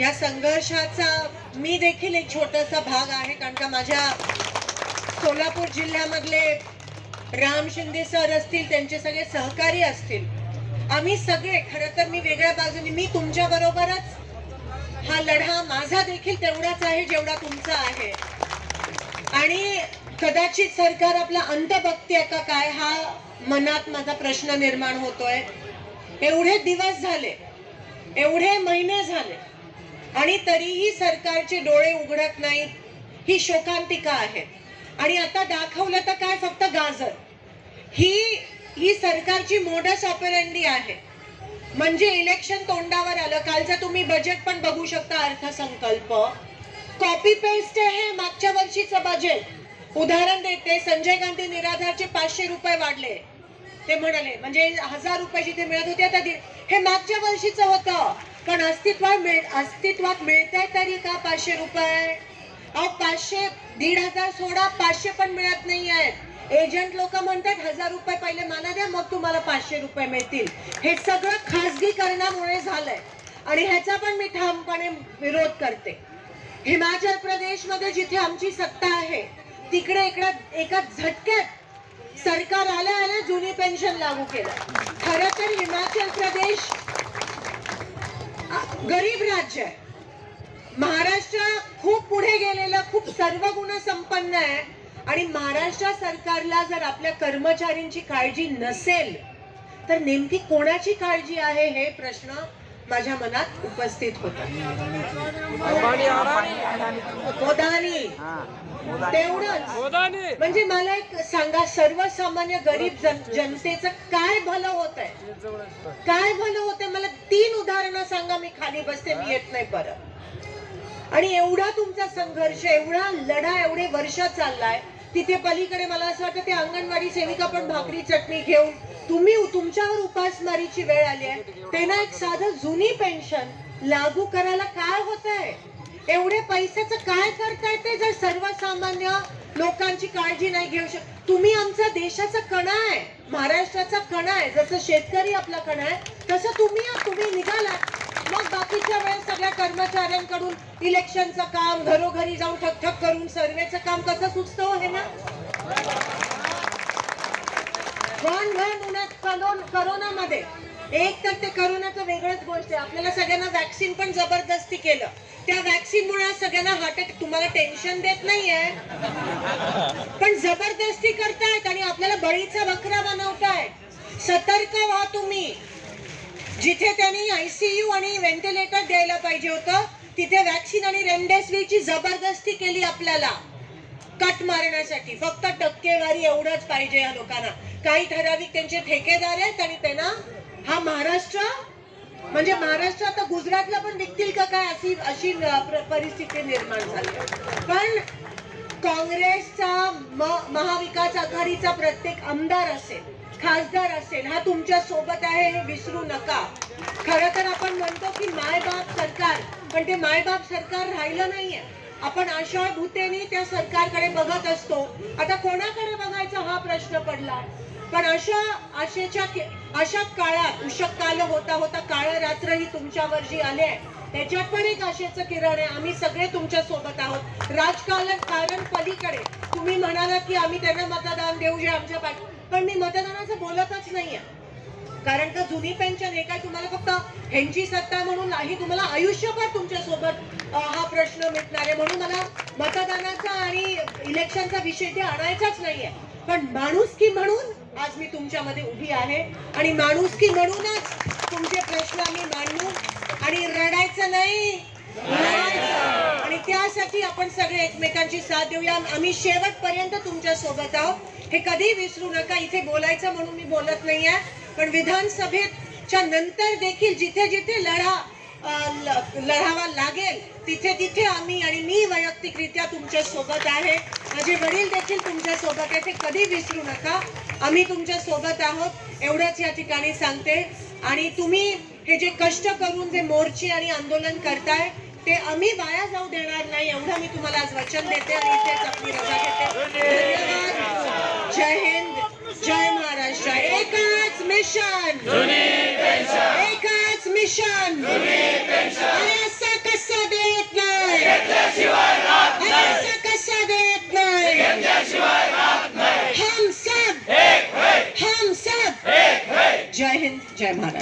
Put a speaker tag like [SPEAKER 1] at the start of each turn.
[SPEAKER 1] या संघर्षाचा मी देखील एक छोटासा भाग आहे कारण का माझ्या सोलापूर जिल्ह्यामधले राम शिंदे सर असतील त्यांचे सगळे सहकारी असतील. आम्ही सगळे खरं तर मी वेगळ्या बाजूने मी तुमच्या बरोबरच. हा लढा माझा देखील तेवढाच आहे जेवढा तुमचा आहे. आणि कदाचित सरकार आपला अंत बघते का काय हा मनात माझा प्रश्न निर्माण होतोय. एवढे दिवस झाले एवढे महिने झाले आणि तरीही सरकारचे डोळे उघडत नाहीत ही शोकांतिका आहे. आणि आता दाखवलं तर काय फक्त गाजर? ही ही सरकारची मोडस ऑपरेंडी आहे. म्हणजे इलेक्शन तोंडावर आलं. कालचं तुम्ही बजेट पण बघू शकता अर्थसंकल्प. कॉपी पेस्ट आहे मागच्या वर्षीचं बजेट उदाहरण देते संजय गांधी निराधारचे पाचशे रुपये वाढले. ते म्हणाले म्हणजे हजार रुपये जिथे मिळत होते आता हे मागच्या वर्षीचं होतं. पण अस्तित्वात मिळ अस्तित्वात मिळतंय तरी का पाचशे रुपये? अहो पाचशे दीड हजार सोडा पाचशे पण मिळत नाही आहेत एजंट लोक म्हणतात हजार रुपये पहिले मला द्या मग तुम्हाला पाचशे रुपये मिळतील. हे सगळं खासगीकरणामुळे झालंय. आणि ह्याचा पण मी ठामपणे विरोध करते. हिमाचल प्रदेशमध्ये जिथे आमची सत्ता आहे तिकडे इकडे एका झटक्यात सरकार आलं आलं जुनी पेन्शन लागू केलं. खरं तर हिमाचल प्रदेश गरीब राज्य आहे. महाराष्ट्र खूप पुढे गेलेलं खूप सर्व गुण संपन्न आहे. आणि महाराष्ट्र सरकारला जर आपल्या कर्मचाऱ्यांची काळजी नसेल तर नेमकी कोणाची काळजी आहे हे प्रश्न माझ्या मनात उपस्थित होता. गोदानी तेवढंच. म्हणजे मला एक सांगा सर्वसामान्य गरीब जन जनतेचं काय भलं होत आहे काय भलं होते मला तीन उदाहरणं सांगा मी खाली बसते मी येत नाही परत. आणि एवढा तुमचा संघर्ष एवढा लढा एवढे वर्ष चाललाय तिथे पलीकडे मला असं वाटतं ते अंगणवाडी सेविका पण भाकरी चटणी घेऊन तुम्ही तुमच्यावर उपासमारीची वेळ आली आहे. त्यांना एक साधं जुनी पेन्शन लागू करायला काय होत आहे एवढे पैशाचं काय करताय ते जर सर्वसामान्य लोकांची काळजी नाही घेऊ शकत तुम्ही आमचा देशाचा कणा आहे महाराष्ट्राचा कणा आहे. जसं शेतकरी आपला कणा आहे तसं तुम्ही तुम्ही निघाला मग बाकीच्या वेळेस सगळ्या कर्मचाऱ्यांकडून इलेक्शनचं काम घरोघरी जाऊन ठकठक करून सर्वेचं काम कसं सुचतं हो हे ना? घन घन उन्हात करोनामध्ये. एक तर ते करोनाचं वेगळंच गोष्ट आहे. आपल्याला सगळ्यांना वॅक्सिन पण जबरदस्ती केलं. त्या वॅक्सिन मुळे सगळ्यांना हार्ट अटॅक तुम्हाला टेन्शन देत नाहीये. पण जबरदस्ती करतायत आणि आपल्याला बळीचा बकरा बनवतायत. सतर्क व्हा तुम्ही. जिथे त्यांनी आयसीयू आणि व्हेंटिलेटर द्यायला पाहिजे होतं तिथे वॅक्सिन आणि रेमडेसिवीरची जबरदस्ती केली आपल्याला. कट मारण्यासाठी. फक्त टक्केवारी एवढंच पाहिजे या लोकांना. काही ठराविक त्यांचे ठेकेदार आहेत आणि त्यांना हा महाराष्ट्र म्हणजे महाराष्ट्र आता गुजरातला पण विकतील का काय अशी अशी परिस्थिती निर्माण झाली. पण काँग्रेसचा म- महाविकास आघाडीचा प्रत्येक आमदार असेल खासदार असेल हा तुमच्यासोबत आहे हे विसरू नका. खरं तर आपण म्हणतो की मायबाप सरकार पण ते मायबाप सरकार राहिलं नाहीये. आपण आशा भूतेने त्या सरकारकडे बघत असतो. आता कोणाकडे बघायचा हा प्रश्न पडला? पण अशा आशेच्या अशा काळात उषक काल होता होता काळ रात्र ही तुमच्यावर जी आले आहे. त्याच्यात पण एक आशेचं किरण आहे. आम्ही सगळे तुमच्यासोबत आहोत. राजकारण कारण पलीकडे. तुम्ही म्हणाला की आम्ही त्यांना मतदान देऊ जे आमच्या पण मी मतदानाचं बोलतच नाहीये. कारण का जुनी पेन्शन हे काय तुम्हाला फक्त ह्यांची सत्ता म्हणून नाही तुम्हाला आयुष्यभर तुमच्यासोबत हा प्रश्न मिटणार. आहे म्हणून मला मतदानाचा आणि इलेक्शनचा विषय ते आणायचाच नाहीये. पण माणुसकी म्हणून आज मी तुमच्यामध्ये उभी आहे. आणि माणुसकी म्हणूनच तुमचे प्रश्न आम्ही मांडू. आणि रडायचं नाही. आणि त्यासाठी आपण सगळे एकमेकांची साथ देऊया. आम्ही शेवटपर्यंत तुमच्यासोबत आहोत. हे कधी विसरू नका. इथे बोलायचं म्हणून मी बोलत नाही आहे. पण विधानसभेच्या नंतर देखील जिथे जिथे लढा लढावा लागेल तिथे तिथे आम्ही आणि मी वैयक्तिकरित्या तुमच्यासोबत आहे. माझे वडील देखील तुमच्यासोबत आहे ते कधी विसरू नका. आम्ही तुमच्यासोबत आहोत. एवढंच या ठिकाणी सांगते. आणि तुम्ही हे जे कष्ट करून जे मोर्चे आणि आंदोलन करताय ते आम्ही वाया जाऊ देणार नाही. एवढं मी तुम्हाला आज वचन देते आणि इथेच आपली रजा घेते धन्यवाद. Jai Hind, Jai Maharashtra. Ekat Mission. Duni Pensha. Ekat Mission. Duni Pensha. Ayasa Kassa Deyat Nai. Ketya Shivar Rat Nai. Ayasa Kassa Deyat Sab. Ek Sab. Jai Hind, Jai Maharashtra.